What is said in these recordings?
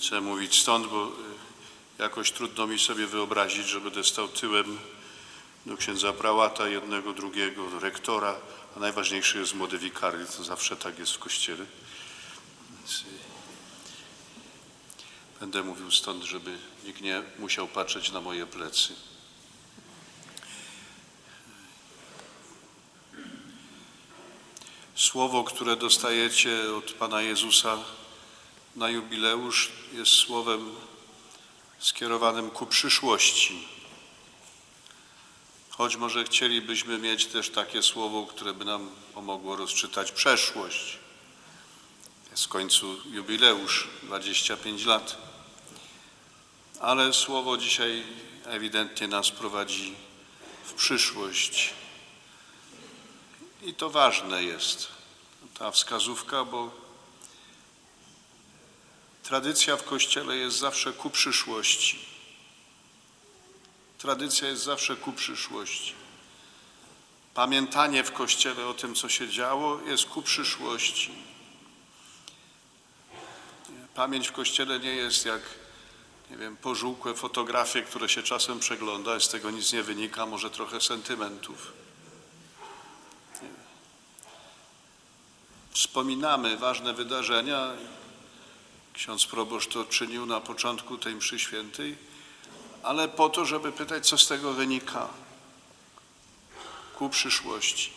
Chcę mówić stąd, bo y, jakoś trudno mi sobie wyobrazić, że będę stał tyłem do księdza prałata, jednego, drugiego, do rektora, a najważniejszy jest młody wikary, to zawsze tak jest w kościele. Więc, y, Będę mówił stąd, żeby nikt nie musiał patrzeć na moje plecy. Słowo, które dostajecie od Pana Jezusa na jubileusz, jest słowem skierowanym ku przyszłości. Choć może chcielibyśmy mieć też takie słowo, które by nam pomogło rozczytać przeszłość. Jest w końcu jubileusz, 25 lat. Ale słowo dzisiaj ewidentnie nas prowadzi w przyszłość. I to ważne jest, ta wskazówka, bo tradycja w Kościele jest zawsze ku przyszłości. Tradycja jest zawsze ku przyszłości. Pamiętanie w Kościele o tym, co się działo, jest ku przyszłości. Pamięć w Kościele nie jest jak, nie wiem, pożółkłe fotografie, które się czasem przegląda, z tego nic nie wynika, może trochę sentymentów. Wspominamy ważne wydarzenia. Ksiądz proboszcz to czynił na początku tej mszy świętej, ale po to, żeby pytać, co z tego wynika ku przyszłości.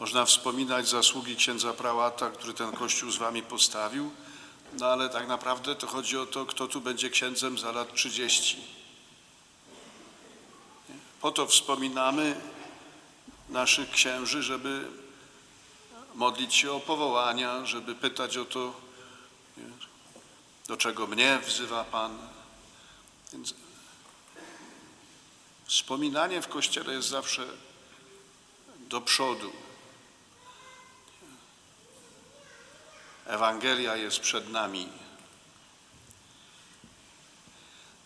Można wspominać zasługi księdza prałata, który ten kościół z wami postawił, no ale tak naprawdę to chodzi o to, kto tu będzie księdzem za lat 30. Po to wspominamy naszych księży, żeby modlić się o powołania, żeby pytać o to, nie, do czego mnie wzywa Pan. Więc wspominanie w Kościele jest zawsze do przodu. Ewangelia jest przed nami.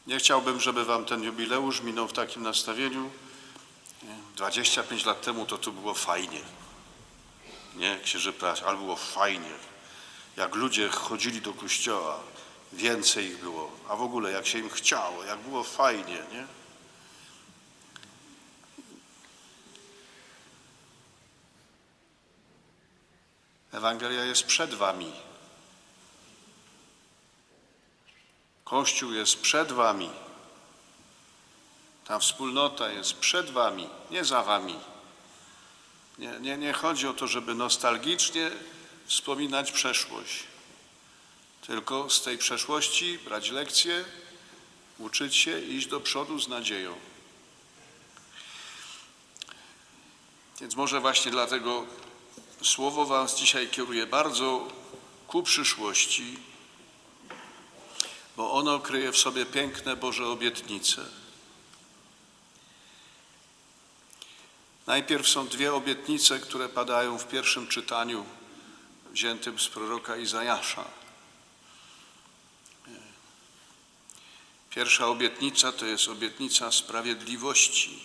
Nie chciałbym, żeby Wam ten jubileusz minął w takim nastawieniu. Nie, 25 lat temu to tu było fajnie nie, księży ale było fajnie. Jak ludzie chodzili do kościoła, więcej ich było, a w ogóle jak się im chciało, jak było fajnie, nie? Ewangelia jest przed wami. Kościół jest przed wami. Ta wspólnota jest przed wami, nie za wami. Nie, nie, nie chodzi o to, żeby nostalgicznie wspominać przeszłość, tylko z tej przeszłości brać lekcje, uczyć się i iść do przodu z nadzieją. Więc może właśnie dlatego słowo Was dzisiaj kieruje bardzo ku przyszłości, bo ono kryje w sobie piękne Boże obietnice. Najpierw są dwie obietnice, które padają w pierwszym czytaniu wziętym z proroka Izajasza. Pierwsza obietnica to jest obietnica sprawiedliwości.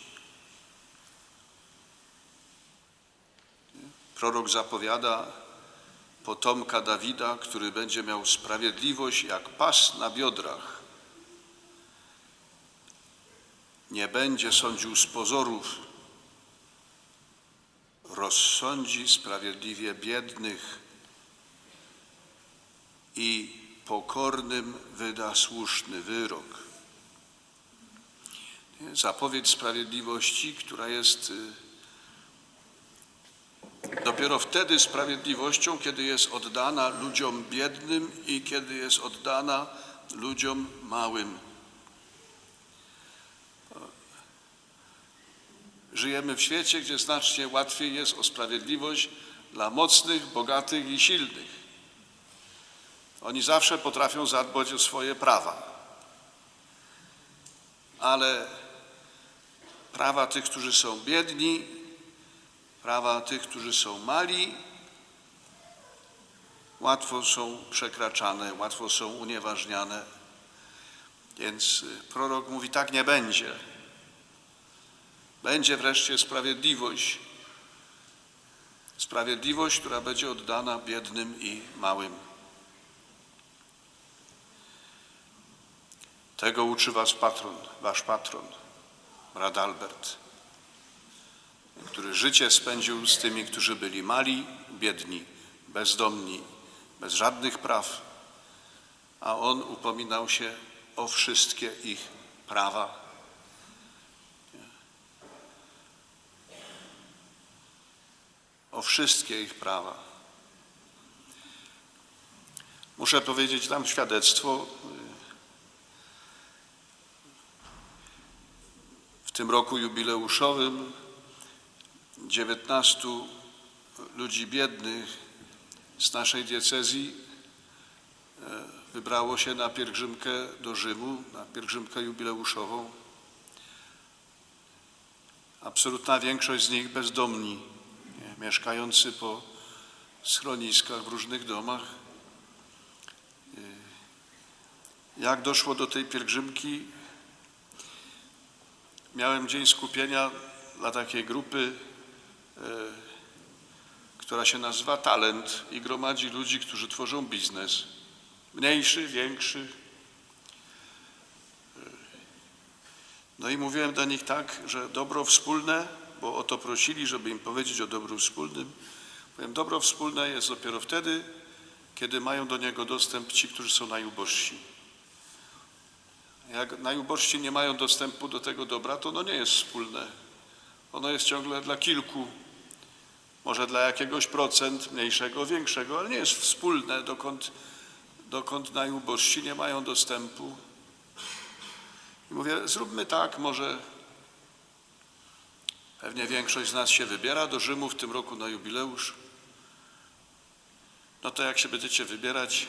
Prorok zapowiada potomka Dawida, który będzie miał sprawiedliwość jak pas na biodrach. Nie będzie sądził z pozorów, rozsądzi sprawiedliwie biednych i pokornym wyda słuszny wyrok. Zapowiedź sprawiedliwości, która jest y, dopiero wtedy sprawiedliwością, kiedy jest oddana ludziom biednym i kiedy jest oddana ludziom małym. Żyjemy w świecie, gdzie znacznie łatwiej jest o sprawiedliwość dla mocnych, bogatych i silnych. Oni zawsze potrafią zadbać o swoje prawa. Ale prawa tych, którzy są biedni, prawa tych, którzy są mali, łatwo są przekraczane, łatwo są unieważniane. Więc prorok mówi, tak nie będzie. Będzie wreszcie sprawiedliwość. Sprawiedliwość, która będzie oddana biednym i małym. Tego uczy was patron, wasz patron, brat Albert, który życie spędził z tymi, którzy byli mali, biedni, bezdomni, bez żadnych praw, a on upominał się o wszystkie ich prawa O wszystkie ich prawa. Muszę powiedzieć, dam świadectwo. W tym roku jubileuszowym 19 ludzi biednych z naszej diecezji e, wybrało się na pielgrzymkę do Rzymu, na pielgrzymkę jubileuszową. Absolutna większość z nich bezdomni, mieszkający po schroniskach w różnych domach. Jak doszło do tej pielgrzymki? Miałem dzień skupienia dla takiej grupy, e, która się nazywa Talent i gromadzi ludzi, którzy tworzą biznes. Mniejszy, większy. E, No i mówiłem do nich tak, że dobro wspólne, bo o to prosili, żeby im powiedzieć o dobru wspólnym. Powiem, dobro wspólne jest dopiero wtedy, kiedy mają do niego dostęp ci, którzy są najubożsi. Jak najubożsi nie mają dostępu do tego dobra, to ono nie jest wspólne. Ono jest ciągle dla kilku, może dla jakiegoś procent, mniejszego, większego, ale nie jest wspólne, dokąd, dokąd najubożsi nie mają dostępu. I mówię, zróbmy tak, może pewnie większość z nas się wybiera do Rzymu w tym roku na jubileusz. No to jak się będziecie wybierać,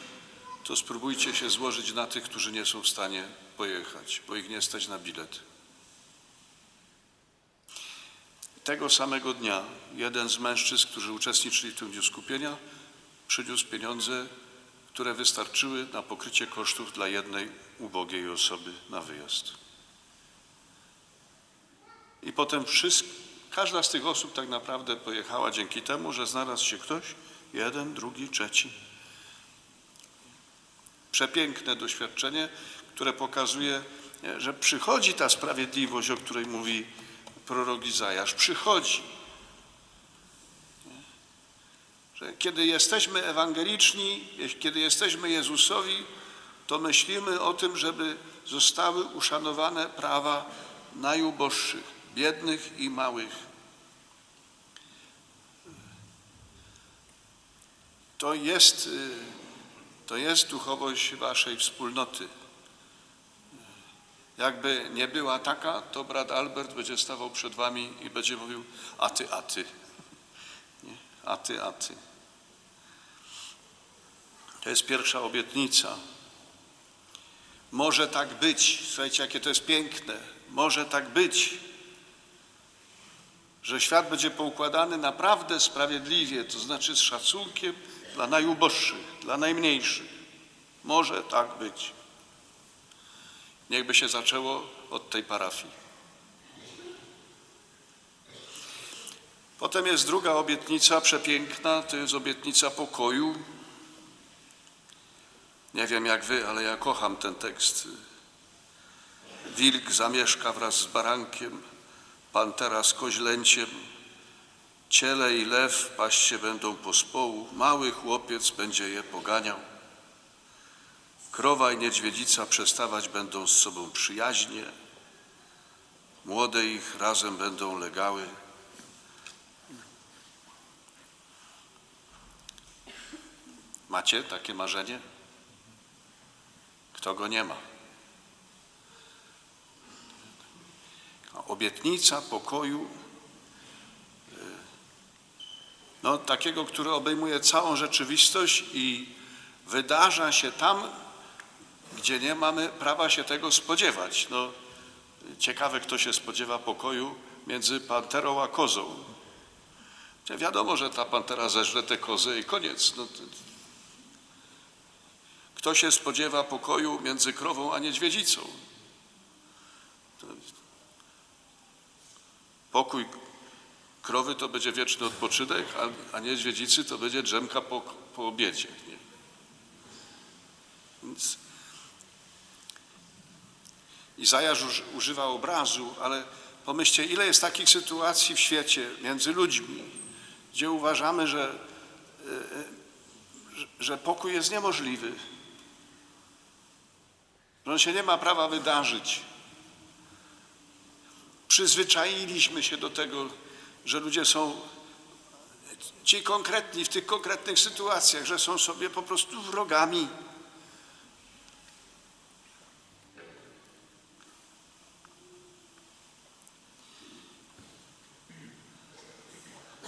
to spróbujcie się złożyć na tych, którzy nie są w stanie pojechać, bo ich nie stać na bilet. Tego samego dnia jeden z mężczyzn, którzy uczestniczyli w tym dniu skupienia, przyniósł pieniądze, które wystarczyły na pokrycie kosztów dla jednej ubogiej osoby na wyjazd. I potem wszystko, każda z tych osób tak naprawdę pojechała dzięki temu, że znalazł się ktoś, jeden, drugi, trzeci. Przepiękne doświadczenie, które pokazuje, że przychodzi ta sprawiedliwość, o której mówi prorok Izajasz. Przychodzi. Że kiedy jesteśmy ewangeliczni, kiedy jesteśmy Jezusowi, to myślimy o tym, żeby zostały uszanowane prawa najuboższych, biednych i małych. To jest, y, to jest duchowość waszej wspólnoty. Jakby nie była taka, to brat Albert będzie stawał przed wami i będzie mówił, a ty, a ty. Nie? A ty, a ty. To jest pierwsza obietnica. Może tak być. Słuchajcie, jakie to jest piękne. Może tak być, że świat będzie poukładany naprawdę sprawiedliwie, to znaczy z szacunkiem dla najuboższych, dla najmniejszych. Może tak być. Niechby się zaczęło od tej parafii. Potem jest druga obietnica przepiękna, to jest obietnica pokoju. Nie wiem jak wy, ale ja kocham ten tekst. Wilk zamieszka wraz z barankiem, pantera z koźlęciem, ciele i lew paść się będą pospołu, mały chłopiec będzie je poganiał. Krowa i niedźwiedzica przestawać będą z sobą przyjaźnie, młode ich razem będą legały. Macie takie marzenie? Kto go nie ma? Obietnica pokoju, y, no takiego, który obejmuje całą rzeczywistość i wydarza się tam, gdzie nie mamy prawa się tego spodziewać. No, ciekawe, kto się spodziewa pokoju między panterą a kozą. Wiadomo, że ta pantera zeżre te kozy i koniec. No, kto się spodziewa pokoju między krową a niedźwiedzicą? Pokój krowy to będzie wieczny odpoczynek, a, a niedźwiedzicy to będzie drzemka po, po obiedzie. Nie? Więc Izajasz uż- używa obrazu, ale pomyślcie, ile jest takich sytuacji w świecie między ludźmi, gdzie uważamy, że, e, e, że pokój jest niemożliwy, że on się nie ma prawa wydarzyć. Przyzwyczailiśmy się do tego, że ludzie są ci konkretni w tych konkretnych sytuacjach, że są sobie po prostu wrogami.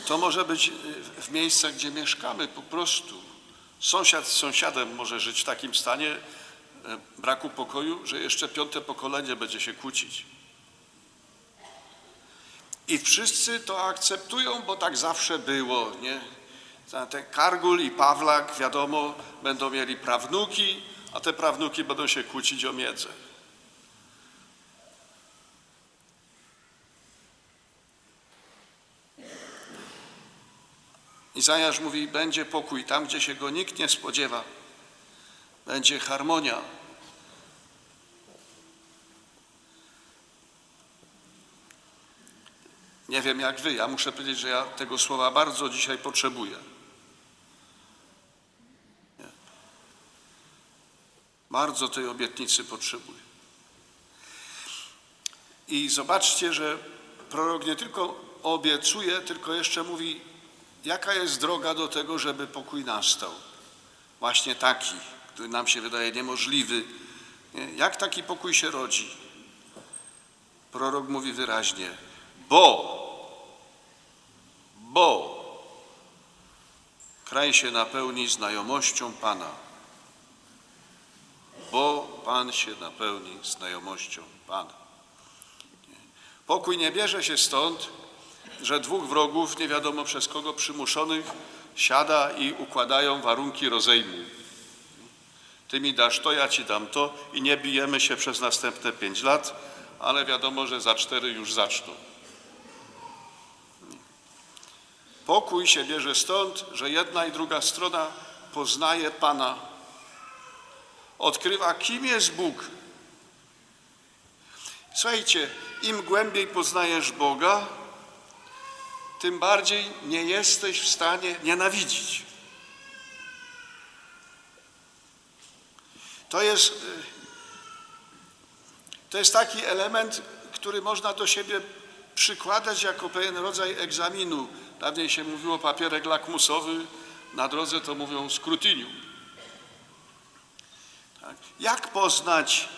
To może być y, w miejscach, gdzie mieszkamy po prostu. Sąsiad z sąsiadem może żyć w takim stanie e, braku pokoju, że jeszcze piąte pokolenie będzie się kłócić. I wszyscy to akceptują, bo tak zawsze było, nie? Za Te Kargul i Pawlak, wiadomo, będą mieli prawnuki, a te prawnuki będą się kłócić o miedzę. Izajasz mówi, będzie pokój tam, gdzie się go nikt nie spodziewa. Będzie harmonia. Nie wiem jak wy, ja muszę powiedzieć, że ja tego słowa bardzo dzisiaj potrzebuję. Nie. Bardzo tej obietnicy potrzebuję. I zobaczcie, że prorok nie tylko obiecuje, tylko jeszcze mówi, jaka jest droga do tego, żeby pokój nastał. Właśnie taki, który nam się wydaje niemożliwy. Nie? Jak taki pokój się rodzi? Prorok mówi wyraźnie, bo, bo kraj się napełni znajomością Pana. Bo Pan się napełni znajomością Pana. Pokój nie bierze się stąd, że dwóch wrogów, nie wiadomo przez kogo przymuszonych, siada i układają warunki rozejmu. Ty mi dasz to, ja ci dam to i nie bijemy się przez następne pięć lat, ale wiadomo, że za cztery już zaczną. Pokój się bierze stąd, że jedna i druga strona poznaje Pana, odkrywa, kim jest Bóg. Słuchajcie, im głębiej poznajesz Boga, tym bardziej nie jesteś w stanie nienawidzić. To jest, y, to jest taki element, który można do siebie przykładać jako pewien rodzaj egzaminu. Dawniej się mówiło papierek lakmusowy, na drodze to mówią scrutinium. Tak. Jak poznać,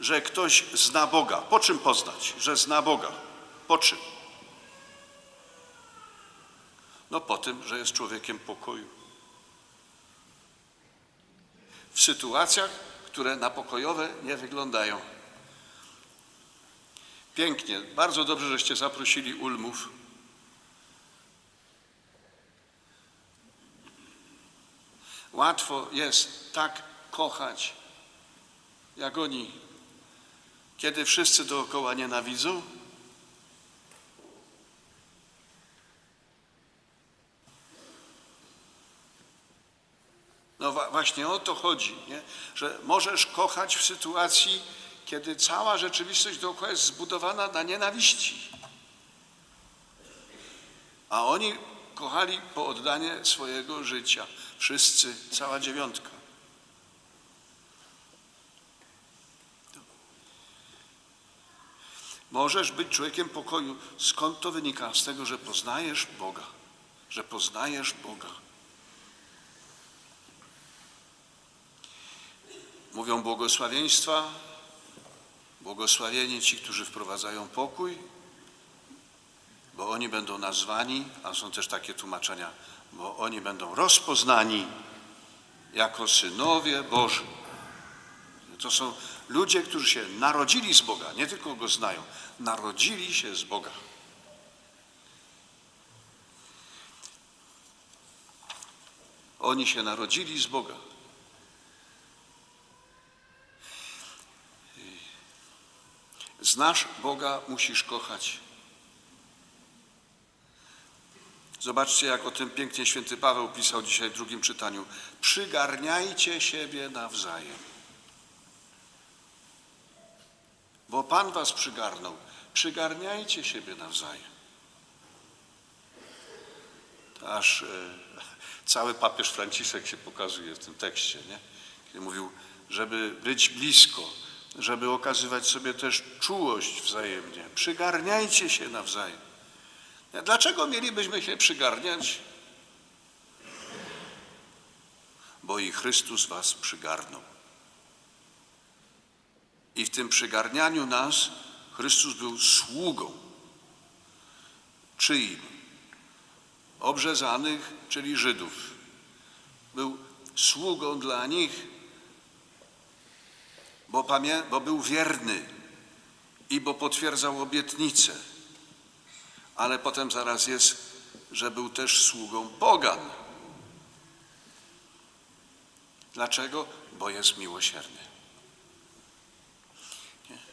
że ktoś zna Boga? Po czym poznać, że zna Boga? Po czym? No po tym, że jest człowiekiem pokoju. W sytuacjach, które na pokojowe nie wyglądają. Pięknie, bardzo dobrze, żeście zaprosili Ulmów. Łatwo jest tak kochać, jak oni, kiedy wszyscy dookoła nienawidzą. No właśnie o to chodzi, nie? że możesz kochać w sytuacji, kiedy cała rzeczywistość dookoła jest zbudowana na nienawiści. A oni kochali po oddanie swojego życia. Wszyscy, cała dziewiątka. Możesz być człowiekiem pokoju. Skąd to wynika? Z tego, że poznajesz Boga. Że poznajesz Boga. Mówią błogosławieństwa, błogosławieni ci, którzy wprowadzają pokój, bo oni będą nazwani, a są też takie tłumaczenia, bo oni będą rozpoznani jako synowie Boży. To są ludzie, którzy się narodzili z Boga, nie tylko Go znają, narodzili się z Boga. Oni się narodzili z Boga. Znasz Boga, musisz kochać. Zobaczcie, jak o tym pięknie święty Paweł pisał dzisiaj w drugim czytaniu. Przygarniajcie siebie nawzajem. bo Pan was przygarnął. Przygarniajcie siebie nawzajem. Aż e, cały papież Franciszek się pokazuje w tym tekście, nie? kiedy mówił, żeby być blisko, żeby okazywać sobie też czułość wzajemnie. Przygarniajcie się nawzajem. Dlaczego mielibyśmy się przygarniać? Bo i Chrystus was przygarnął. I w tym przygarnianiu nas Chrystus był sługą. Czyim? Obrzezanych, czyli Żydów. Był sługą dla nich, bo, pamię- bo był wierny i bo potwierdzał obietnicę. Ale potem zaraz jest, że był też sługą pogan. Dlaczego? Bo jest miłosierny.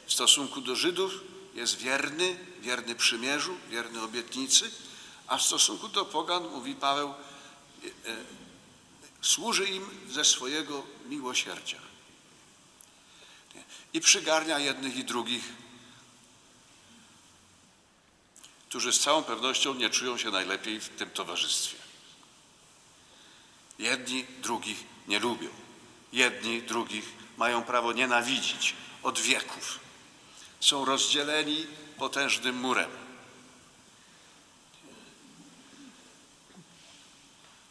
W stosunku do Żydów jest wierny, wierny przymierzu, wierny obietnicy, a w stosunku do pogan, mówi Paweł, e, e, służy im ze swojego miłosierdzia. I przygarnia jednych i drugich, którzy z całą pewnością nie czują się najlepiej w tym towarzystwie. Jedni drugich nie lubią. Jedni drugich mają prawo nienawidzić od wieków. Są rozdzieleni potężnym murem.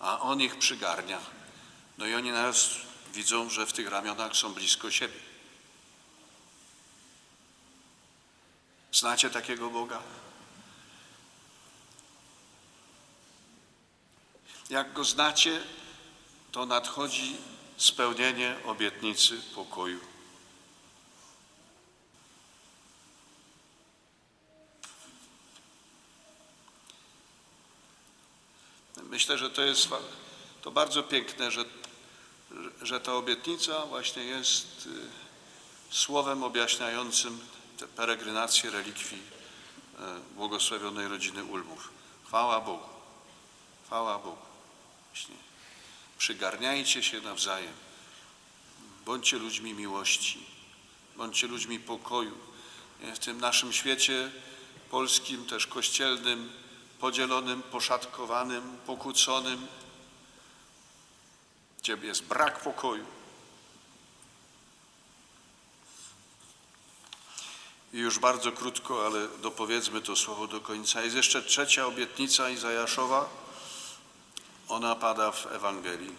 A on ich przygarnia. No i oni nas widzą, że w tych ramionach są blisko siebie. Znacie takiego Boga? Jak go znacie, to nadchodzi spełnienie obietnicy pokoju. Myślę, że to jest to bardzo piękne, że, że ta obietnica właśnie jest y, słowem objaśniającym tę peregrinację relikwii e, błogosławionej rodziny Ulmów. Chwała Bogu. Chwała Bogu. Właśnie. Przygarniajcie się nawzajem. Bądźcie ludźmi miłości. Bądźcie ludźmi pokoju. W tym naszym świecie polskim, też kościelnym, podzielonym, poszatkowanym, pokłóconym, gdzie jest brak pokoju. I już bardzo krótko, ale dopowiedzmy to słowo do końca. Jest jeszcze trzecia obietnica Izajaszowa. Ona pada w Ewangelii.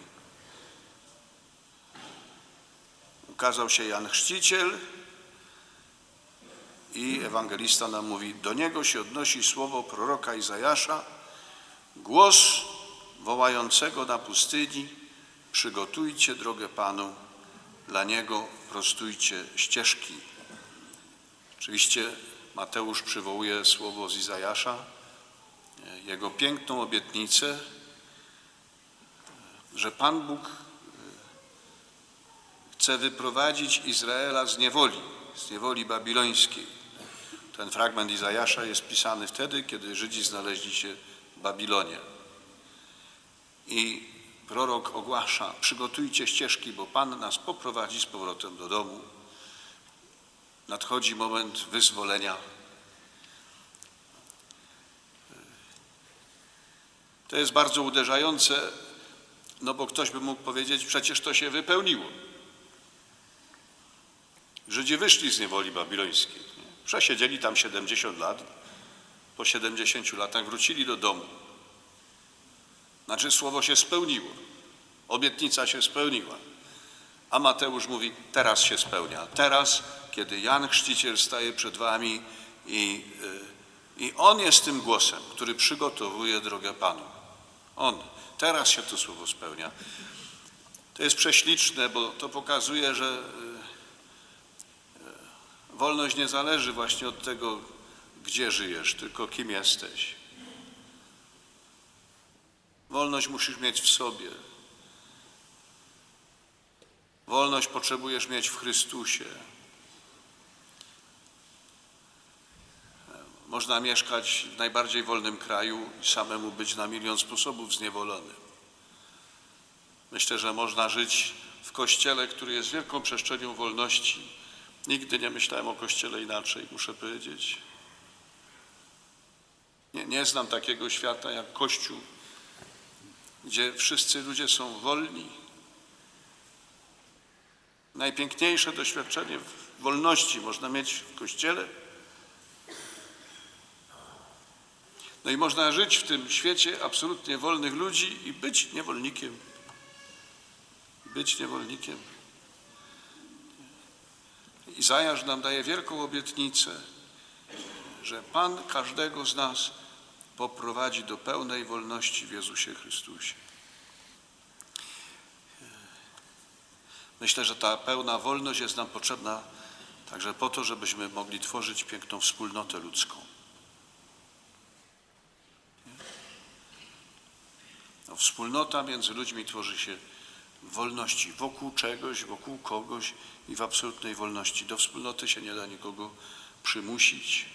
Ukazał się Jan Chrzciciel i ewangelista nam mówi, do niego się odnosi słowo proroka Izajasza, głos wołającego na pustyni, przygotujcie drogę Panu, dla Niego prostujcie ścieżki. Oczywiście Mateusz przywołuje słowo z Izajasza, jego piękną obietnicę, że Pan Bóg e, chce wyprowadzić Izraela z niewoli, z niewoli babilońskiej. Ten fragment Izajasza jest pisany wtedy, kiedy Żydzi znaleźli się w Babilonie. I prorok ogłasza, przygotujcie ścieżki, bo Pan nas poprowadzi z powrotem do domu. Nadchodzi moment wyzwolenia. To jest bardzo uderzające, no bo ktoś by mógł powiedzieć, przecież to się wypełniło. Żydzi wyszli z niewoli babilońskiej. Przesiedzieli tam 70 lat. Po 70 latach wrócili do domu. Znaczy słowo się spełniło. Obietnica się spełniła. A Mateusz mówi, teraz się spełnia. Teraz, kiedy Jan Chrzciciel staje przed wami i, y, i on jest tym głosem, który przygotowuje drogę Panu. On. Teraz się to słowo spełnia. To jest prześliczne, bo to pokazuje, że y, y, wolność nie zależy właśnie od tego, gdzie żyjesz, tylko kim jesteś. Wolność musisz mieć w sobie. Wolność potrzebujesz mieć w Chrystusie. Można mieszkać w najbardziej wolnym kraju i samemu być na milion sposobów zniewolonym. Myślę, że można żyć w kościele, który jest wielką przestrzenią wolności Nigdy nie myślałem o Kościele inaczej, muszę powiedzieć. Nie, nie znam takiego świata jak Kościół, gdzie wszyscy ludzie są wolni. Najpiękniejsze doświadczenie wolności można mieć w Kościele. No i można żyć w tym świecie absolutnie wolnych ludzi i być niewolnikiem. Być niewolnikiem. Izajasz nam daje wielką obietnicę, że Pan każdego z nas poprowadzi do pełnej wolności w Jezusie Chrystusie. Myślę, że ta pełna wolność jest nam potrzebna także po to, żebyśmy mogli tworzyć piękną wspólnotę ludzką. No, wspólnota między ludźmi tworzy się w wolności wokół czegoś, wokół kogoś i w absolutnej wolności. Do wspólnoty się nie da nikogo przymusić.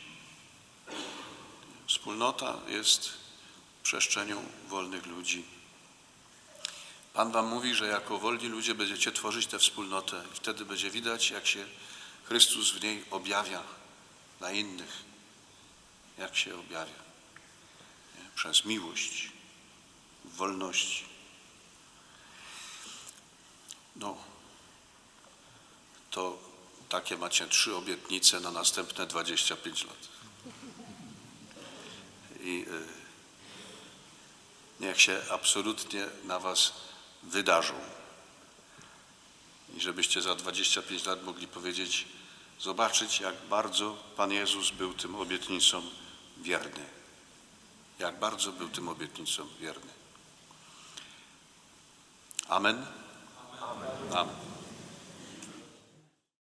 Wspólnota jest przestrzenią wolnych ludzi. Pan Wam mówi, że jako wolni ludzie będziecie tworzyć tę wspólnotę i wtedy będzie widać, jak się Chrystus w niej objawia dla innych. Jak się objawia. Przez miłość, wolności. No, to takie macie trzy obietnice na następne 25 lat. I y, niech się absolutnie na Was wydarzą. I żebyście za 25 lat mogli powiedzieć, zobaczyć, jak bardzo Pan Jezus był tym obietnicom wierny. Jak bardzo był tym obietnicom wierny. Amen. Amen. Amen.